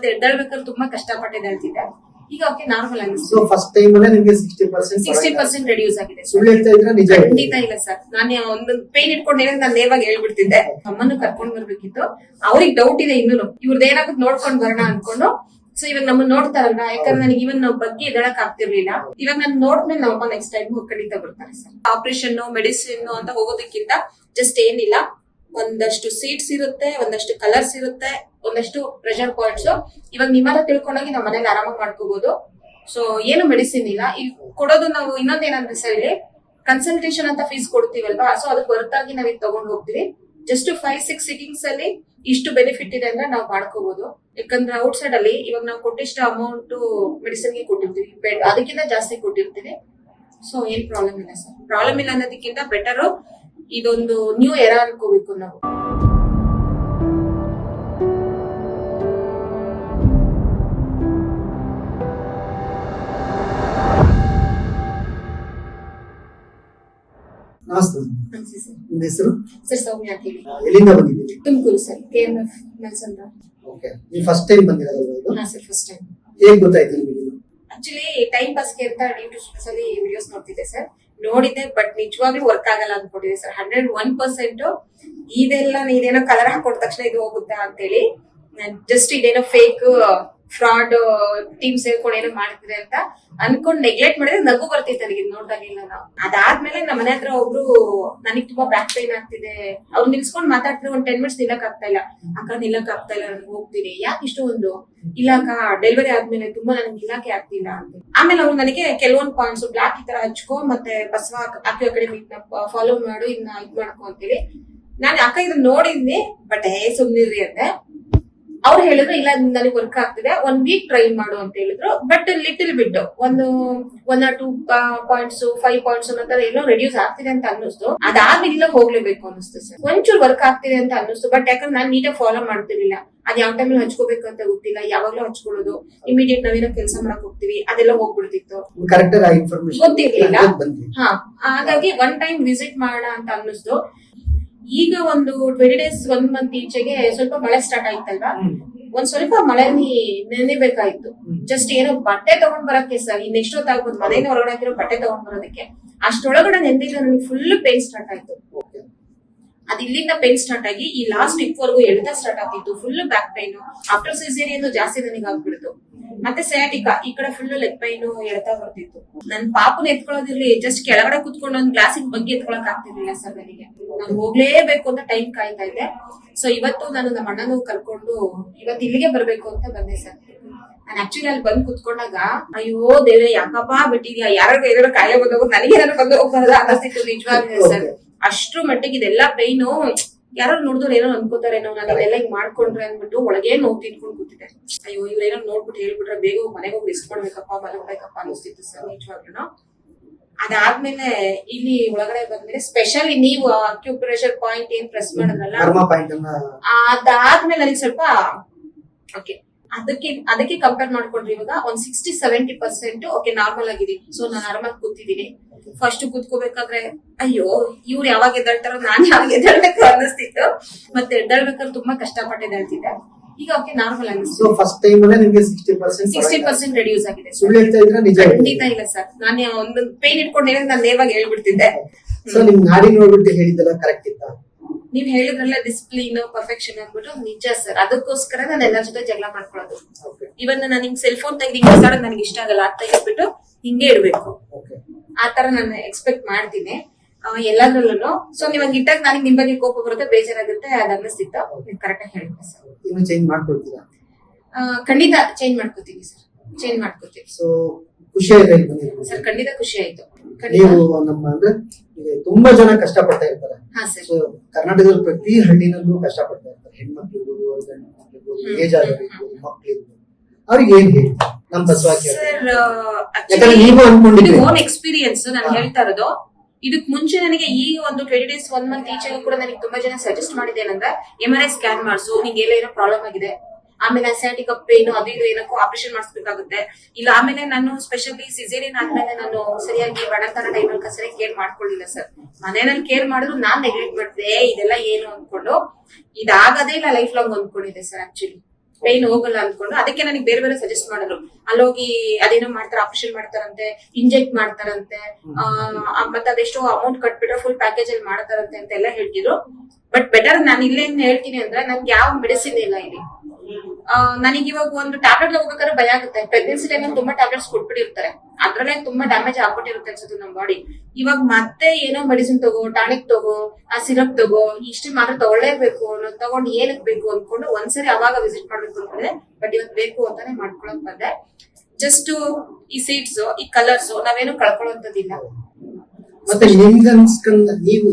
ಮತ್ತೆ ಎದ್ದೇಳ್ಬೇಕಾದ್ರೆ ತುಂಬಾ ಕಷ್ಟಪಟ್ಟು ಎದ್ದೇಳ್ತಿದ್ದೆ ಈಗ ಓಕೆ ನಾರ್ಮಲ್ ಸೊ ಅನಿಸ್ತು ಫಸ್ಟ್ ಟೈಮ್ ಅಲ್ಲೇ ನಿಮಗೆ sixty percent sixty percent reduce ಆಗಿದೆ ಸರ್ ಸುಳ್ಳು ಹೇಳ್ತಾ ಇದ್ರೆ ನಿಜ ಖಂಡಿತ ಇಲ್ಲ ಸರ್ ನಾನು ಒಂದು ಪೇನ್ ಇಟ್ಕೊಂಡಿದ್ರೆ ನಾನು ನೇರವಾಗಿ ಹೇಳ್ಬಿಡ್ತಿದ್ದೆ. ಅಮ್ಮನ್ನು ಕರ್ಕೊಂಡ್ ಬರ್ಬೇಕಿತ್ತು. ಅವ್ರಿಗೆ ಡೌಟ್ ಇದೆ ಇನ್ನೂ. ಇವ್ರದ್ದು ಏನಾಗುತ್ತೆ ನೋಡ್ಕೊಂಡು ಬರೋಣ ಅನ್ಕೊಂಡು. ಸೊ ಇವಾಗ ನಮ್ಮನ್ನ ನೋಡ್ತಾರಲ್ಲ ಯಾಕಂದ್ರೆ ನನಗೆ ಇವನ್ ಬಗ್ಗೆ ಎದಳಕ್ ಆಗ್ತಿರ್ಲಿಲ್ಲ. ಇವಾಗ ನಾನು ನೋಡ್ಮೇಲೆ ನಮ್ಮಮ್ಮ ನೆಕ್ಸ್ಟ್ ಟೈಮ್ ಖಂಡಿತ ಬರ್ತಾರೆ ಸರ್ ಆಪರೇಷನ್ ಮೆಡಿಸಿನ್ ಅಂತ ಹೋಗೋದಕ್ಕಿಂತ ಜಸ್ಟ್ ಏನಿಲ್ಲ. ಒಂದಷ್ಟು ಸೀಟ್ಸ್ ಇರುತ್ತೆ, ಒಂದಷ್ಟು ಕಲರ್ಸ್ ಇರುತ್ತೆ, ಒಂದಷ್ಟು ಪ್ರೆಷರ್ ಪಾಯಿಂಟ್ಸ್ ಇವಾಗ ನಿಮ್ಮೆಲ್ಲ ತಿಳ್ಕೊಂಡೋಗಿ ನಮ್ಮ ಮನೇಲಿ ಆರಾಮಾಗಿ ಮಾಡ್ಕೋಬಹುದು ಸೊ ಏನು ಮೆಡಿಸಿನ್ ಇಲ್ಲ. ಈ ಕೊಡೋದು ನಾವು ಇನ್ನೊಂದೇನಂದ್ರೆ ಸರ್ ಇಲ್ಲಿ ಕನ್ಸಲ್ಟೇಷನ್ ಅಂತ ಫೀಸ್ ಕೊಡ್ತೀವಲ್ವಾ? ಸೊ ಅದಕ್ಕೆ ಹೊರತಾಗಿ ನಾವ್ ಇದು ತಗೊಂಡ್ ಹೋಗ್ತೀವಿ. ಜಸ್ಟ್ ಫೈವ್ ಸಿಕ್ಸ್ ಸಿಟಿಂಗ್ಸ್ ಅಲ್ಲಿ ಇಷ್ಟು ಬೆನಿಫಿಟ್ ಇದೆ ಅಂದ್ರೆ ನಾವು ಮಾಡ್ಕೋಬಹುದು ಯಾಕಂದ್ರೆ ಔಟ್ ಸೈಡ್ ಅಲ್ಲಿ ಇವಾಗ ನಾವು ಕೊಟ್ಟಿಷ್ಟು ಅಮೌಂಟ್ ಮೆಡಿಸಿನ್ಗೆ ಕೊಟ್ಟಿರ್ತೀವಿ. ಅದಕ್ಕಿಂತ ಜಾಸ್ತಿ ಕೊಟ್ಟಿರ್ತೀವಿ. ಸೊ ಏನ್ ಪ್ರಾಬ್ಲಮ್ ಇಲ್ಲ ಸರ್ ಪ್ರಾಬ್ಲಮ್ ಇಲ್ಲ ಅನ್ನೋದಕ್ಕಿಂತ ಬೆಟರ್ ಇದೊಂದು ನ್ಯೂ ಎರ ಅನ್ಕೋಬೇಕು ನಾವು. ನಿಮ್ಮ ಹೆಸರು? ಸರ್ ಸೌಮ್ಯ ಹೇಳಿ. ಎಲ್ಲಿಂದ ಬಂದಿದ್ದೀರಿ? Tumakuru sir K M F Melsandra okay. ನೀವು ಫಸ್ಟ್ ಟೈಮ್ ಬಂದಿರೋದು ಇದು? ಹಾ ಸರ್ ಫಸ್ಟ್ ಟೈಮ್ ಹೇಗ್ ಗೊತ್ತಾಯ್ತು ನಿಮಗೆ ಆಕ್ಚುಲಿ ಟೈಮ್ ಪಾಸ್ಗೆ ಅಂತ ಯೂಟ್ಯೂಬ್ ಅಲ್ಲಿ ವಿಡಿಯೋಸ್ ನೋಡ್ತಿದ್ದೆ ಸರ್. ನೋಡಿದ್ದೆ ಬಟ್ ನಿಜವಾಗ್ಲೂ ವರ್ಕ್ ಆಗಲ್ಲ ಅನ್ಕೊಂಡಿದ್ದೆ ಸರ್ ಹಂಡ್ರೆಡ್ ಒನ್ ಪರ್ಸೆಂಟ್ ಇದೆಲ್ಲ ಇದೇನೋ ಕಲರ್ ಹಾಕೊಟ್ಟ ತಕ್ಷಣ ಇದು ಹೋಗುತ್ತಾ ಅಂತೇಳಿ. ಜಸ್ಟ್ ಇದೇನೋ ಫೇಕ್ ಫ್ರಾಡ್ ಟೀಮ್ ಸೇರ್ಕೊಂಡು ಏನೋ ಮಾಡ್ತಿದೆ ಅಂತ ಅನ್ಕೊಂಡ್ ನೆಗ್ಲೆಕ್ಟ್ ಮಾಡಿದ್ರೆ ನಗು ಬರ್ತಿತ್ತು ನನಗೆ ನೋಡ್ದಾಗಿಲ್ಲ ನಾವು. ಅದಾದ್ಮೇಲೆ ನಮ್ಮ ಮನೆ ಹತ್ರ ಒಬ್ರು, ನನಗ್ ತುಂಬಾ ಬ್ಯಾಕ್ ಪೈನ್ ಆಗ್ತಿದೆ. ಅವ್ರು ನಿಲ್ಸ್ಕೊಂಡು ಮಾತಾಡ್ತಿದ್ರೆ ಒಂದ್ ಟೆನ್ ಮಿನಿಟ್ಸ್ ನಿಲ್ಲಕ್ ಆಗ್ತಾ ಇಲ್ಲ. ಅಕ್ಕ, ನಿಲ್ಲಕ್ ಆಗ್ತಾ ಇಲ್ಲ ನನ್ಗೆ ಹೋಗ್ತೀನಿ. ಯಾಕೆ ಇಷ್ಟು ಒಂದು ಇಲ್ಲ ಅಕ್ಕ ಡೆಲಿವರಿ ಆದ್ಮೇಲೆ ತುಂಬಾ ನನಗೆ ನಿಲ್ಲಕ್ಕೆ ಆಗ್ತಿಲ್ಲ. ಅಂತ. ಆಮೇಲೆ ಅವ್ರು ನನಗೆ ಕೆಲವೊಂದು ಪಾಯಿಂಟ್ಸ್ ಬ್ಲಾಕ್ ಈ ತರ ಹಚ್ಕೋ ಮತ್ತೆ ಬಸವ ಅಕ್ಕಿ ಅಕಾಡೆಮಿ ಫಾಲೋ ಮಾಡು ಇನ್ನ ಇದ್ ಮಾಡ್ಕೊ ಅಂತೇಳಿ. ನಾನು ಅಕ್ಕ ಇದನ್ನ ನೋಡಿದ್ನಿ ಬಟ್ ಹೇ ಸುಮ್ನಿರಿ ಅಂತೆ ಅವ್ರು ಹೇಳಿದ್ರು ಇಲ್ಲ ನನಗೆ ವರ್ಕ್ ಆಗ್ತಿದೆ ಒನ್ ವೀಕ್ ಟ್ರೈ ಮಾಡು ಅಂತ ಹೇಳಿದ್ರು. ಬಟ್ ಲಿಟಲ್ ಬಿಟ್ ಒಂದು one or two points five points ಅನ್ನೋ ತರ ಏನೋ ರೆಡ್ಯೂಸ್ ಆಗ್ತಿದೆ ಅಂತ ಅನ್ನಿಸ್ತು. ಅದಾದ್ಮೇಲೆ ಹೋಗ್ಲೇಬೇಕು ಅನಿಸ್ತು ಸರ್. ಒಂಚೂರು ವರ್ಕ್ ಆಗ್ತಿದೆ ಅಂತ ಅನ್ನಿಸ್ತು ಬಟ್ ಯಾಕಂದ್ರೆ ನಾನು ನೀಟಾಗಿ ಫಾಲೋ ಮಾಡ್ತಿರ್ಲಿಲ್ಲ. ಅದ್ ಯಾವ ಟೈಮಲ್ಲಿ ಹಚ್ಕೋಬೇಕು ಅಂತ ಗೊತ್ತಿಲ್ಲ ಯಾವಾಗ್ಲೂ ಹಚ್ಕೊಳ್ಳೋದು. ಇಮಿಡಿಯೇಟ್ ನಾವೇನೋ ಕೆಲಸ ಮಾಡಕ್ ಹೋಗ್ತೀವಿ ಅದೆಲ್ಲ ಹೋಗ್ಬಿಡ್ತಿತ್ತು. ಗೊತ್ತಿರ್ಲಿಲ್ಲ. ಹಾ ಹಾಗಾಗಿ ಒನ್ ಟೈಮ್ ವಿಸಿಟ್ ಮಾಡೋಣ ಅಂತ ಅನ್ನಿಸ್ತು. ಈಗ ಒಂದು ಟ್ವೆಂಟಿ ಡೇಸ್ ಒನ್ ಮಂತ್ ಈಚೆಗೆ ಸ್ವಲ್ಪ ಮಳೆ ಸ್ಟಾರ್ಟ್ ಆಯ್ತಲ್ವಾ? ಒಂದ್ ಸ್ವಲ್ಪ ಮಳೆ ನೆನೆಬೇಕಾಯ್ತು. ಜಸ್ಟ್ ಏನೋ ಬಟ್ಟೆ ತಗೊಂಡ್ ಬರಕ್ಕೆ ಸರ್ ಇನ್ ಹೊತ್ತಾಗ್ಬೋದು ಮನೆಯಿಂದ ಹೊರಗಡೆ ಹಾಕಿರೋ ಬಟ್ಟೆ ತಗೊಂಡ್ ಬರೋದಕ್ಕೆ. ಅಷ್ಟೊಳಗಡೆ ನೆಂದಿಲ್ಲ ನನಗೆ ಫುಲ್ ಪೇನ್ ಸ್ಟಾರ್ಟ್ ಆಯ್ತು. ಅದ್ ಇಲ್ಲಿಂದ ಪೇನ್ ಸ್ಟಾರ್ಟ್ ಆಗಿ ಈ ಲಾಸ್ಟ್ ವೀಕ್ ವರೆಗೂ ಎಳ್ತಾ ಸ್ಟಾರ್ಟ್ ಆಗ್ತಿತ್ತು full back pain after caesarean ಜಾಸ್ತಿ ನನಗೆ ಆಗ್ಬಿಡ್ತು. ಮತ್ತೆ ಸಯಾಟಿಕಾ ಈ ಕಡೆ ಫುಲ್ ಲೆಗ್ ಪೈನ್ ಎಳ್ತಾ ಬರ್ತಿತ್ತು. ನನ್ ಪಾಪನ ಎತ್ಕೊಳ್ಳೋದಿರ್ಲಿ ಜಸ್ಟ್ ಕೆಳಗಡೆ ಕುತ್ಕೊಂಡು ಒಂದ್ ಗ್ಲಾಸಿಗೆ ಬಗ್ಗೆ ಎತ್ಕೊಳಕ್ ಆಗ್ತಿರ್ಲಿಲ್ಲ ಸರ್ ನನಗೆ. ನಾನು ಹೋಗ್ಲೇಬೇಕು ಅಂತ ಟೈಮ್ ಕಾಯ್ತಾ ಇದ್ದೆ. ಸೊ ಇವತ್ತು ನಾನು ನಮ್ಮ ಅಣ್ಣನ ಕರ್ಕೊಂಡು ಇವತ್ತು ಇಲ್ಲಿಗೆ ಬರ್ಬೇಕು ಅಂತ ಬಂದೆ ಸರ್. ನಾನು ಆಕ್ಚುಲಿ ಅಲ್ಲಿ ಬಂದ್ ಕುತ್ಕೊಂಡಾಗ ಅಯ್ಯೋ ದೇವ್ರೆ ಯಾಕಪ್ಪ ಬಿಟ್ಟಿದ್ಯಾ? ಯಾರೋ ಏನಾದ್ರು ಕಾಯ ಬಂದೋಗ ನನಗೆ ಏನಾದ್ರು ಬಂದು ಹೋಗ್ಬಾರ್ದು ಅನ್ನಿಸ್ತಿತ್ತು ನಿಜವಾಗ್ಲೂ ಸರ್. ಅಷ್ಟ್ರ ಮಟ್ಟಿಗೆ ಇದೆಲ್ಲ ಪೈನು ಯಾರೋ ನೋಡಿದ್ರು ಏನೋ ಅನ್ಕೋತಾರೇನೋ ನಾನು ಇದೆಲ್ಲ ಹಿಂಗ್ ಮಾಡ್ಕೊಂಡ್ರೆ ಅಂದ್ಬಿಟ್ಟು ಒಳಗೆ ನೋವು ತಿನ್ಕೊಂಡು ಕೂತಿದ್ದೆ. ಅಯ್ಯೋ ಇವ್ರೇನೋ ನೋಡ್ಬಿಟ್ಟು ಹೇಳ್ಬಿಟ್ರೆ ಬೇಗ ಮನೆಗೆ ಹೋಗಿ ರಿಸ್ಕ್ ಮಾಡ್ಬೇಕಪ್ಪ ಮಲಗ್ಬೇಕಪ್ಪ ಅನಿಸ್ತಿತ್ತು ಸರ್ ನಿಜವಾಗ್ಲೂ ಅದಾದ್ಮೇಲೆ ಇಲ್ಲಿ ಒಳಗಡೆ ಬಂದ್ಮೇಲೆ ಸ್ಪೆಷಲಿ ನೀವು ಅಕ್ಯುಪ್ರೆಷರ್ ಪಾಯಿಂಟ್ ಏನ್ ಪ್ರೆಸ್ ಮಾಡಿದ್ರಲ್ಲ ಅದಾದ್ಮೇಲೆ ನನಗೆ ಸ್ವಲ್ಪ ಓಕೆ ಅದಕ್ಕೆ ಅದಕ್ಕೆ ಕಂಪೇರ್ ಮಾಡ್ಕೊಂಡ್ರಿ ಇವಾಗ ಒಂದ್ sixty seventy percent okay normal ಆಗಿದೀನಿ so ನಾನು ಆರಾಮಾಗಿ ಕೂತಿದ್ದೀನಿ. ಫಸ್ಟ್ ಕೂತ್ಕೋಬೇಕಾದ್ರೆ ಅಯ್ಯೋ ಇವ್ರು ಯಾವಾಗ ಎದ್ದಾಳ್ತಾರೋ ನಾನ್ ಯಾವಾಗ ಎದ್ದಾಳ್ಬೇಕು ಅನ್ನಿಸ್ತಿತ್ತು. ಮತ್ತೆ ಎದ್ದಾಳ್ಬೇಕಾದ್ರೆ ತುಂಬಾ ಕಷ್ಟಪಟ್ಟು ಎದ್ದೇಳ್ತಿದ್ದೆ ಈಗ ಅವಕ್ಕೆ ನಾರ್ಮಲ್ ಸೊ ಅನ್ನಿಸ್ತು ಫಸ್ಟ್ ಟೈಮ್ ಅಲ್ಲೇ ನಿಮ್ಗೆ sixty percent sixty percent reduce ಆಗಿದೆ. ಸುಳ್ಳು ಹೇಳ್ತಾ ಇದ್ರೆ ನಿಜ ಖಂಡಿತ ಇಲ್ಲ ಸರ್ ನಾನು ಒಂದು ಪೇನ್ ಇಟ್ಕೊಂಡಿದ್ರೆ ನಾನು ನೇರವಾಗಿ ಹೇಳ್ಬಿಡ್ತಿದ್ದೆ. ಸೊ ನಿಮ್ ನಾಡಿ ನೋಡ್ಬಿಟ್ಟು ಹೇಳಿದ್ದೆಲ್ಲ ಕರೆಕ್ಟ್ ಇತ್ತ? ನೀವ್ ಹೇಳಿದ್ರಲ್ಲ ಡಿಸಿಪ್ಲಿನ್ ಪರ್ಫೆಕ್ಷನ್ ಅಂದ್ಬಿಟ್ಟು ನಿಜ ಸರ್ ಅದಕ್ಕೋಸ್ಕರ ನಾನು ಎಲ್ಲರ ಜೊತೆ ಜಗಳ ಮಾಡ್ಕೊಳ್ಳೋದು. ಇವನ್ ನಾನು ನಿಮ್ ಸೆಲ್ ಫೋನ್ ತೆಗ್ದು ಹಿಂಗೆ ನನಗೆ ಇಷ್ಟ ಆಗಲ್ಲ ಅಂತ ಹೇಳ್ಬಿಟ್ಟು ಹಿಂಗೆ ಇಡ್ಬೇಕು. ಆ ತರ ನಾನು ಎಕ್ಸ್ಪೆಕ್ಟ್ ಮಾಡ್ತೀನಿ. ಎಲ್ಲಾದ್ರಲ್ಲೂ ಸೊ ನೀವ್ ಹಂಗ್ ಇಟ್ಟಾಗ ನನಗೆ ನಿಮ್ ಬಗ್ಗೆ ಕೋಪ ಬರುತ್ತೆ ಬೇಜಾರಾಗುತ್ತೆ ಅದ್ ನೀವು ಕರೆಕ್ಟ್ ಆಗಿ ಹೇಳಿದ್ರೆ ಸರ್. ಇನ್ನು ಚೇಂಜ್ ಮಾಡ್ಕೊಳ್ತೀರಾ ಖಂಡಿತ ಚೇಂಜ್ ಮಾಡ್ಕೋತೀನಿ ಸರ್. ಚೇಂಜ್ ಮಾಡ್ಕೋತೀನಿ ಸೊ ಖುಷಿ ಆಯ್ತು ಇಲ್ಲಿ ಬಂದಿರೋದು? ಸರ್ ಖಂಡಿತ ಖುಷಿ ಆಯ್ತು ನೀವು ನಮ್ಮ ಅಂದ್ರೆ ಈಗ ತುಂಬಾ ಜನ ಕಷ್ಟಪಡ್ತಾ ಇರ್ತಾರೆ. ಹಾ ಸರ್. ಸೊ ಕರ್ನಾಟಕದ ಪ್ರತಿ ಹಳ್ಳಿನಲ್ಲೂ ಕಷ್ಟಪಡ್ತಾ ಇರ್ತಾರೆ. ಹೆಣ್ಮಕ್ಳು ಇರ್ಬೋದು ಗಂಡು ಮಕ್ಳು ಇರ್ಬೋದು ಹ್ಮ್. ಏಜ್ ಆದವ್ರು ಇರ್ಬೋದು ಮಕ್ಳು ಇರ್ಬೋದು ಅವ್ರಿಗೆ ಏನ್ ಹೇಳಿ? ನಮ್ ಬಸವಾಕಿ ಸರ್ ಯಾಕಂದ್ರೆ ನೀವು ಅನ್ಕೊಂಡಿದ್ರಿ ಓನ್ ಎಕ್ಸ್ಪೀರಿಯನ್ಸ್ ನಾನು ಹೇಳ್ತಾ ಇರೋದು ಇದಕ್ ಮುಂಚೆ ನನಗೆ ಈ ಒಂದು ಟ್ವೆಂಟಿ ಡೇಸ್ ಒನ್ ಮಂತ್ ಈಚೆಗೂ ಕೂಡ ನನಗೆ ತುಂಬಾ ಜನ ಸಜೆಸ್ಟ್ ಮಾಡಿದ್ದೇನಂದ್ರೆ ಎಂ ಆರ್ ಐ ಸ್ಕ್ಯಾನ್ ಮಾಡಿಸು ನಿಂಗೆ ಎಲ್ಲ ಏನೋ ಪ್ರಾಬ್ಲಮ್ ಆಗಿದೆ. ಆಮೇಲೆ ಅಸೈಟಿಕ್ ಪೇನ್ ಅದು ಇದು ಏನಕ್ಕೂ ಆಪರೇಷನ್ ಮಾಡಿಸ್ಬೇಕಾಗುತ್ತೆ. ಇಲ್ಲ, ಆಮೇಲೆ ನಾನು ಸ್ಪೆಷಲಿ ಸಿಜೇರಿಯನ್ ಆದ್ಮೇಲೆ ನಾನು ಸರಿಯಾಗಿ ಬಡತನ ಟೈಮಲ್ಲಿ ಸರಿಯಾಗಿ ಕೇರ್ ಮಾಡ್ಕೊಳ್ಳಿಲ್ಲ ಸರ್ ಮನೆಯಲ್ಲಿ ಕೇರ್ ಮಾಡಿದ್ರು, ನಾನ್ ನೆಗ್ಲೆಕ್ಟ್ ಮಾಡಿದೆ ಇದೆಲ್ಲ ಏನು ಅನ್ಕೊಂಡು, ಇದಾಗದೇ ಇಲ್ಲ ಲೈಫ್ ಲಾಂಗ್ ಅಂದ್ಕೊಂಡಿದ್ದೆ ಸರ್ ಆಕ್ಚುಲಿ ಪೈನ್ ಹೋಗಲ್ಲ ಅಂದ್ಕೊಂಡು ಅದಕ್ಕೆ ನನಗೆ ಬೇರೆ ಬೇರೆ ಸಜೆಸ್ಟ್ ಮಾಡಿದ್ರು. ಅಲ್ಲೋಗಿ ಅದೇನೋ ಮಾಡ್ತಾರೆ ಆಪರೇಷನ್ ಮಾಡ್ತಾರಂತೆ ಇಂಜೆಕ್ಟ್ ಮಾಡ್ತಾರಂತೆ ಆ, ಮತ್ತೆ ಅದೆಷ್ಟೋ ಅಮೌಂಟ್ ಕಟ್ಬಿಟ್ರೆ ಫುಲ್ ಪ್ಯಾಕೇಜ್ ಅಲ್ಲಿ ಮಾಡ್ತಾರಂತೆ ಅಂತ ಎಲ್ಲ ಹೇಳ್ತಿದ್ರು. ಬಟ್ ಬೆಟರ್ ನಾನು ಇಲ್ಲೇನ್ ಹೇಳ್ತೀನಿ ಅಂದ್ರೆ ನನ್ಗೆ ಯಾವ ಮೆಡಿಸಿನ್ ಇಲ್ಲ ಇಲ್ಲಿ. ನನಗೆ ಇವಾಗ ಒಂದು ಟ್ಯಾಬ್ಲೆಟ್ ತಗೋಬೇಕಾದ್ರೆ ಭಯ ಆಗುತ್ತೆ. ಪ್ರೆಗ್ನೆನ್ಸಿ ಟೈಮ್ ತುಂಬಾ ಟ್ಯಾಬ್ಲೆಟ್ಸ್ ಕೊಟ್ಬಿಟ್ಟಿರ್ತಾರೆ. ಅದ್ರಲ್ಲೇ ತುಂಬಾ ಡ್ಯಾಮೇಜ್ ಆಗ್ಬಿಟ್ಟಿರುತ್ತೆ ಅನ್ಸುತ್ತೆ ನಮ್ಮ ಬಾಡಿ ಇವಾಗ ಮತ್ತೆ ಏನೋ ಮೆಡಿಸಿನ್ ತಗೋ ಟಾನಿಕ್ ತಗೋ, ಆ ಸಿರಪ್ ತಗೋ ಇಷ್ಟು ಮಾತ್ರ ತಗೊಳ್ಳೇಬೇಕು ಅನ್ನೋದು ತಗೊಂಡು ಏನಕ್ಕೆ ಬೇಕು ಅನ್ಕೊಂಡು ಒಂದ್ಸರಿ ಅವಾಗ ವಿಸಿಟ್ ಮಾಡ್ಬೇಕು ಅನ್ಕೊಂಡೆ. ಬಟ್ ಇವತ್ತು ಬೇಕು ಅಂತಾನೆ ಮಾಡ್ಕೊಳಕ್ ಬಂದೆ. ಜಸ್ಟ್ ಈ ಸೀಟ್ಸ್ ಈ ಕಲರ್ಸ್ ನಾವೇನು ಕಳ್ಕೊಳ್ಳೋಂಥದ್ದಿಲ್ಲ. ಮತ್ತೆ ನಿಮ್ಗೆ ಅನ್ಸ್ಕೊಂಡ ನೀವು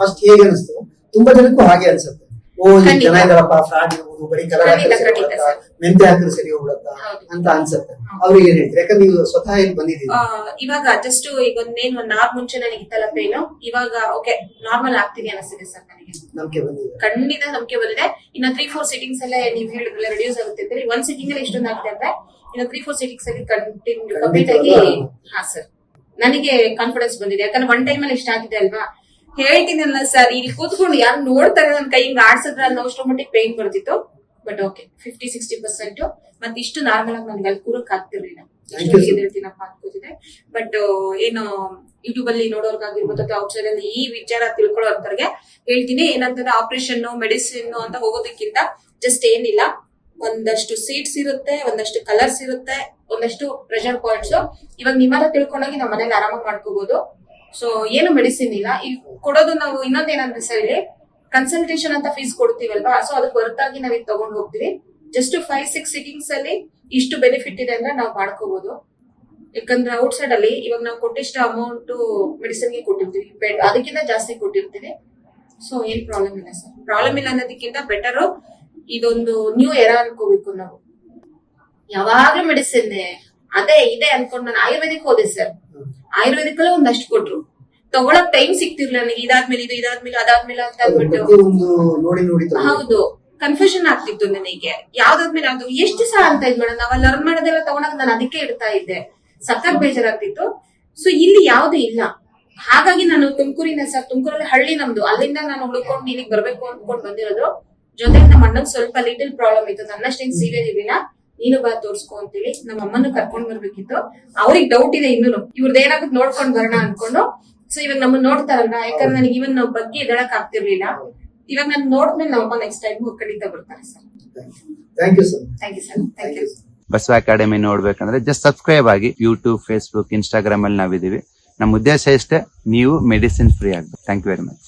ಫಸ್ಟ್ ಹೇಗೆ ಅನಿಸ್ತು? ತುಂಬಾ ಜನಕ್ಕೂ ಹಾಗೆ ಅನ್ಸುತ್ತೆ. ಓ ಈ ಖಂಡಿತ. ಜನ ಇದಾರಪ್ಪ ಫ್ರಾಡ್ ಇರ್ಬೋದು ಬರೀ ಕಲರ್ ಖಂಡಿತ, ಖಂಡಿತ ಸರ್. ಮೆಂತೆ ಹಾಕಿದ್ರೆ ಸರಿ ಹೋಗ್ಬಿಡತ್ತಾ ಹೌದು. ಅಂತ ಅನ್ಸುತ್ತೆ. ಅವ್ರಿಗೆ ಏನ್ ಹೇಳ್ತೀರಿ? ಯಾಕಂದ್ರೆ ನೀವು ಸ್ವತಃ ಇಲ್ಲಿ ಬಂದಿದ್ದೀರಿ? ಆ, ಇವಾಗ ಜಸ್ಟ್ ಈಗ ಒಂದೇನು ಒಂದ್ ನಾಲ್ಕು ಮುಂಚೆ ನನಗೆ ಇತ್ತಲ್ಲ ಪೇನು ಇವಾಗ ಓಕೆ ನಾರ್ಮಲ್ ಆಗ್ತೀನಿ ಅನಿಸ್ತಿದೆ ಸರ್ ನನಗೆ. ಬಂದಿದೆ. ಖಂಡಿತ ನಂಬಿಕೆ ಬಂದಿದೆ. ಇನ್ನ ತ್ರೀ ಫೋರ್ ಸಿಟಿಂಗ್ಸ್ ಅಲ್ಲೇ ನೀವು ಹೇಳಿದ್ರಲ್ಲ ರೆಡ್ಯೂಸ್ ಆಗುತ್ತೆ ಒಂದ್ ಸಿಟಿಂಗ್ ಅಲ್ಲಿ ಇಷ್ಟೊಂದು ಆಗ್ತಾ ಇದ್ರೆ ಇನ್ನು ತ್ರೀ ಫೋರ್ ಸಿಟಿಂಗ್ಸ್ ಅಲ್ಲಿ ಕಂಟಿನ್ಯೂ ಕಂಪ್ಲೀಟ್ ಆಗಿ ಹಾ ಸರ್ ನನಗೆ ಕಾನ್ಫಿಡೆನ್ಸ್ ಬಂದಿದೆ. ಯಾಕಂದ್ರೆ ಒನ್ ಟೈಮ್ ಅಲ್ಲಿ ಇಷ್ಟ ಆಗಿದೆ ಅಲ್ವಾ? ಹೇಳ್ತೀನಲ್ಲ ಸರ್. ಇಲ್ಲಿ ಕೂತ್ಕೊಂಡು ಯಾರು ನೋಡ್ತಾರೆ ನನ್ನ ಕೈ ಹಿಂಗ್ ಆಡ್ಸಿದ್ರೆ ಅನ್ನೋ ಅಷ್ಟರ ಮಟ್ಟಿಗೆ ಪೇನ್ ಬರ್ತಿತ್ತು. But okay fifty sixty percent ಮತ್ತೆ ಇಷ್ಟು ನಾರ್ಮಲ್ ಆಗಿ ನನ್ಗೆ ಅಲ್ಲಿ ಕೂರಕ್ ಆಗ್ತಿರ್ಲಿಲ್ಲ. ಹೇಳ್ತೀನಪ್ಪ ಅನ್ಕೋತಿದೆ ಬಟ್ ಏನು ಯೂಟ್ಯೂಬ್ ಅಲ್ಲಿ ನೋಡೋರ್ಗಾಗಿರ್ಬೋದು ಅಥವಾ ಔಟ್ಸೈಡ್ ಅಲ್ಲಿ ಈ ವಿಚಾರ ತಿಳ್ಕೊಳ್ಳೋ ಅಂತವ್ರಿಗೆ ಹೇಳ್ತೀನಿ. ಏನಂತಂದ್ರೆ ಆಪರೇಷನ್ ಮೆಡಿಸಿನ್ ಅಂತ ಹೋಗೋದಕ್ಕಿಂತ ಜಸ್ಟ್ ಏನಿಲ್ಲ. ಒಂದಷ್ಟು ಸೀಟ್ಸ್ ಇರುತ್ತೆ ಒಂದಷ್ಟು ಕಲರ್ಸ್ ಇರುತ್ತೆ ಒಂದಷ್ಟು ಪ್ರೆಷರ್ ಪಾಯಿಂಟ್ಸ್ ಇವಾಗ ನಿಮ್ಮ ತಿಳ್ಕೊಂಡೋಗಿ ನಮ್ಮ ಮನೇಲಿ ಆರಾಮಾಗಿ ಮಾಡ್ಕೋಬಹುದು ಸೊ ಏನು ಮೆಡಿಸಿನ್ ಇಲ್ಲ. ಈ ಕೊಡೋದು ನಾವು ಇನ್ನೊಂದೇನಂದ್ರೆ ಸರ್ ಇಲ್ಲಿ ಕನ್ಸಲ್ಟೇಷನ್ ಅಂತ ಫೀಸ್ ಕೊಡ್ತೀವಲ್ವಾ? ಸೊ ಅದಕ್ಕೆ ಹೊರತಾಗಿ ನಾವ್ ಇದು ತಗೊಂಡು ಹೋಗ್ತೀವಿ. ಜಸ್ಟ್ ಫೈವ್ ಸಿಕ್ಸ್ ಸಿಟಿಂಗ್ಸ್ ಅಲ್ಲಿ ಇಷ್ಟು ಬೆನಿಫಿಟ್ ಇದೆ ಅಂದ್ರೆ ನಾವು ಮಾಡ್ಕೋಬಹುದು ಯಾಕಂದ್ರೆ ಔಟ್ ಸೈಡ್ ಅಲ್ಲಿ ಇವಾಗ ನಾವು ಕೊಟ್ಟಿಷ್ಟು ಅಮೌಂಟ್ ಮೆಡಿಸಿನ್ಗೆ ಕೊಟ್ಟಿರ್ತೀವಿ. ಬೆಡ್ ಅದಕ್ಕಿಂತ ಜಾಸ್ತಿ ಕೊಟ್ಟಿರ್ತೀವಿ. ಸೊ ಏನ್ ಪ್ರಾಬ್ಲಮ್ ಇಲ್ಲ ಸರ್ ಪ್ರಾಬ್ಲಮ್ ಇಲ್ಲ ಅನ್ನೋದಕ್ಕಿಂತ ಬೆಟರ್ ಇದೊಂದು ನ್ಯೂ ಎರ ಅನ್ಕೋಬೇಕು ನಾವು. ಯಾವಾಗ್ಲೂ ಮೆಡಿಸಿನ್ ಅದೇ ಇದೆ ಅನ್ಕೊಂಡು ನಾನು ಆಯುರ್ವೇದಿಕ್ ಹೋದೆ ಸರ್ ಆಯುರ್ವೇದಿಕ್ ಅಲ್ಲೇ ಒಂದಷ್ಟು ಕೊಟ್ರು. ತಗೊಳಕ್ ಟೈಮ್ ಸಿಕ್ತಿರ್ಲಿಲ್ಲ ನನಗೆ ಇದಾದ್ಮೇಲೆ ಇದು ಇದಾದ್ಮೇಲೆ ಅದಾದ್ಮೇಲೆ ಅಂತ ಅಂದ್ಬಿಟ್ಟು. ಹೌದು. ಕನ್ಫ್ಯೂಷನ್ ಆಗ್ತಿತ್ತು ನನಗೆ. ಯಾವ್ದಾದ್ಮೇಲೆ ಅದು ಎಷ್ಟು ಸಲ ಅಂತ ಇದ್ ಮೇಡಮ್ ನಾವ್ ಲರ್ನ್ ಮಾಡೋದೆಲ್ಲ ತಗೊಳಕ್ ನಾನು ಅದಕ್ಕೆ ಇಡ್ತಾ ಇದ್ದೆ. ಸಖತ್ ಬೇಜಾರಾಗ್ತಿತ್ತು. ಸೊ ಇಲ್ಲಿ ಯಾವ್ದು ಇಲ್ಲ. ಹಾಗಾಗಿ ನಾನು ತುಮಕೂರಿನ ಸರ್ ತುಮಕೂರಲ್ಲಿ ಹಳ್ಳಿ ನಮ್ದು. ಅಲ್ಲಿಂದ ನಾನು ಹುಡ್ಕೊಂಡು ಇಲ್ಲಿಗೆ ಬರ್ಬೇಕು ಅನ್ಕೊಂಡು ಬಂದಿರೋದು. ಜೊತೆಗೆ ನಮ್ಮ ಅಣ್ಣನ್ ಸ್ವಲ್ಪ ಲಿಟಲ್ ಪ್ರಾಬ್ಲಮ್ ಇತ್ತು. ನನ್ನಷ್ಟೇನ್ ಸೀರಿಯಸ್ ಇರ್ಲಿಲ್ಲ ನೀನು ಬಾ ತೋರ್ಸ್ಕೊ ಅಂತೇಳಿ ನಮ್ಮ ಅಮ್ಮನ ಕರ್ಕೊಂಡ್ ಬರ್ಬೇಕಿತ್ತು. ಅವ್ರಿಗೆ ಡೌಟ್ ಇದೆ ಇನ್ನೂ ಇವ್ರದ್ದು ಏನಾಗುತ್ತೆ ನೋಡ್ಕೊಂಡ್ ಬರೋಣ ಅನ್ಕೊಂಡು. ಸೊ ಇವಾಗ ನಮ್ಮನ್ನ ನೋಡ್ತಾರಲ್ಲ ಯಾಕಂದ್ರೆ ನನಗೆ ಇವನ್ ಬಗ್ಗೆ ಎದಳಕ್ ಆಗ್ತಿರ್ಲಿಲ್ಲ. ಇವಾಗ ನಾನು ನೋಡಿದ್ಮೇಲೆ ನಮ್ಮಮ್ಮ ನೆಕ್ಸ್ಟ್ ಟೈಮ್ ಖಂಡಿತ ಬರ್ತಾರೆ sir. Thank you sir thank you sir thank you Basava academy ನೋಡ್ಬೇಕಂದ್ರೆ ಜಸ್ಟ್ ಸಬ್ಸ್ಕ್ರೈಬ್ ಆಗಿ ಯೂಟ್ಯೂಬ್ ಫೇಸ್ಬುಕ್ ಇನ್ಸ್ಟಾಗ್ರಾಮ್ ಅಲ್ಲಿ ನಾವಿದೀವಿ ನಮ್ಮ ಉದ್ದೇಶ ಇಷ್ಟೇ ನೀವು ಮೆಡಿಸಿನ್ ಫ್ರೀ ಆಗ್ಬೇಕು. Thank you very much